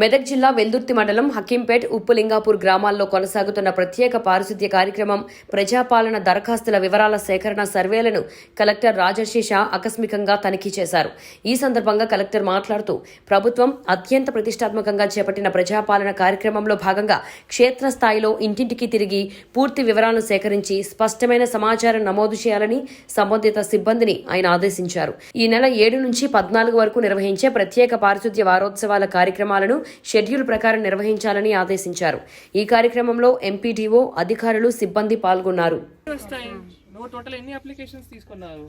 మెదక్ జిల్లా వెల్దుర్తి మండలం హకీంపేట్ ఉప్పులింగాపూర్ గ్రామాల్లో కొనసాగుతున్న ప్రత్యేక పారిశుద్ధ్య కార్యక్రమం ప్రజాపాలన దరఖాస్తుల వివరాల సేకరణ సర్వేలను కలెక్టర్ రాజర్షి షా ఆకస్మికంగా తనిఖీ చేశారు. ఈ సందర్భంగా కలెక్టర్ మాట్లాడుతూ ప్రభుత్వం అత్యంత ప్రతిష్టాత్మకంగా చేపట్టిన ప్రజాపాలన కార్యక్రమంలో భాగంగా క్షేత్రస్థాయిలో ఇంటింటికి తిరిగి పూర్తి వివరాలను సేకరించి స్పష్టమైన సమాచారం నమోదు చేయాలని సంబంధిత సిబ్బందిని ఆయన ఆదేశించారు. ఈ నెల ఏడు నుంచి పద్నాలుగు వరకు నిర్వహించే ప్రత్యేక పారిశుద్ధ్య వారోత్సవాల కార్యక్రమాలను షెడ్యూల్ ప్రకారం నిర్వహించాలని ఆదేశించారు. ఈ కార్యక్రమంలో ఎంపీడీఓ అధికారులు సిబ్బంది పాల్గొన్నారు. వస్తాయి నువ్వు టోటల్ ఎన్ని అప్లికేషన్స్ తీసుకున్నావు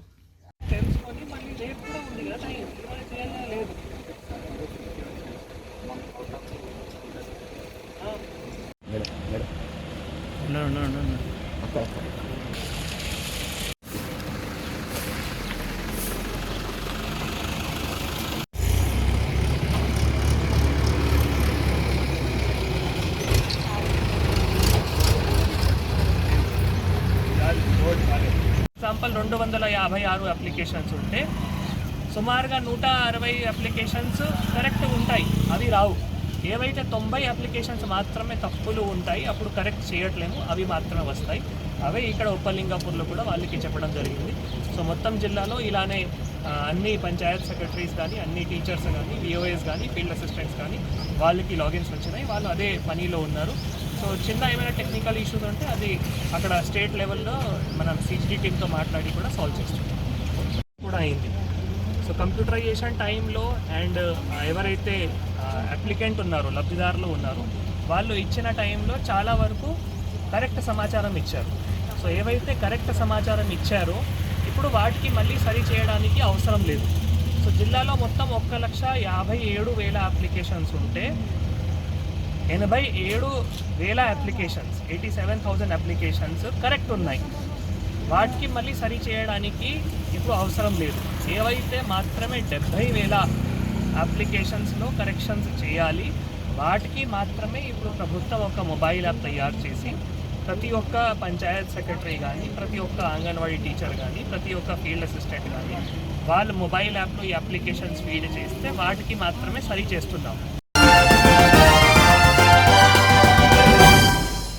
తెలుసుకొని మళ్ళీ రేపు కూడా ఉంది కదా టైం ఇవాళ చేయాలా లేదు? ఎగ్జాంపుల్ రెండు వందల యాభై ఆరు అప్లికేషన్స్ ఉంటే సుమారుగా నూట అరవై అప్లికేషన్స్ కరెక్ట్ ఉంటాయి. అవి రావు. ఏవైతే తొంభై అప్లికేషన్స్ మాత్రమే తప్పులు ఉంటాయి అప్పుడు కరెక్ట్ చేయట్లేము అవి మాత్రమే వస్తాయి. అవే ఇక్కడ ఉప్పలింగాపూర్లో కూడా వాళ్ళకి చెప్పడం జరిగింది. సో మొత్తం జిల్లాలో ఇలానే అన్ని పంచాయత్ సెక్రటరీస్ కానీ అన్ని టీచర్స్ కానీ విఓఎస్ కానీ ఫీల్డ్ అసిస్టెంట్స్ కానీ వాళ్ళకి లాగిన్స్ వచ్చినాయి. వాళ్ళు అదే పనిలో ఉన్నారు. సో చిన్న ఏమైనా టెక్నికల్ ఇష్యూస్ ఉంటే అది అక్కడ స్టేట్ లెవెల్లో మనం సిజిడి టీమ్తో మాట్లాడి కూడా సాల్వ్ చేస్తున్నాం కూడా అయింది. సో కంప్యూటరైజేషన్ టైంలో అండ్ ఎవరైతే అప్లికెంట్ ఉన్నారో లబ్ధిదారులు ఉన్నారో వాళ్ళు ఇచ్చిన టైంలో చాలా వరకు కరెక్ట్ సమాచారం ఇచ్చారు. సో ఏవైతే కరెక్ట్ సమాచారం ఇచ్చారో ఇప్పుడు వాటికి మళ్ళీ సరి చేయడానికి అవసరం లేదు. సో జిల్లాలో మొత్తం ఒక్క లక్ష యాభై ఏడు వేల అప్లికేషన్స్ ఉంటే ఎనభై ఏడు వేల applications eighty seven thousand applications correct ఉన్నాయి. వాటికి మళ్ళీ సరి చేయడానికి ఇప్పుడు అవసరం లేదు. ఏవైతే మాత్రమే డెబ్భై వేల అప్లికేషన్స్లో కరెక్షన్స్ చేయాలి వాటికి మాత్రమే ఇప్పుడు ప్రభుత్వం ఒక మొబైల్ యాప్ తయారు చేసి ప్రతి ఒక్క పంచాయత్ సెక్రటరీ కానీ ప్రతి ఒక్క అంగన్వాడీ టీచర్ కానీ ప్రతి ఒక్క ఫీల్డ్ అసిస్టెంట్ కానీ వాళ్ళు మొబైల్ యాప్లో ఈ అప్లికేషన్స్ ఫీడ్ చేస్తే వాటికి మాత్రమే సరి చేస్తున్నాం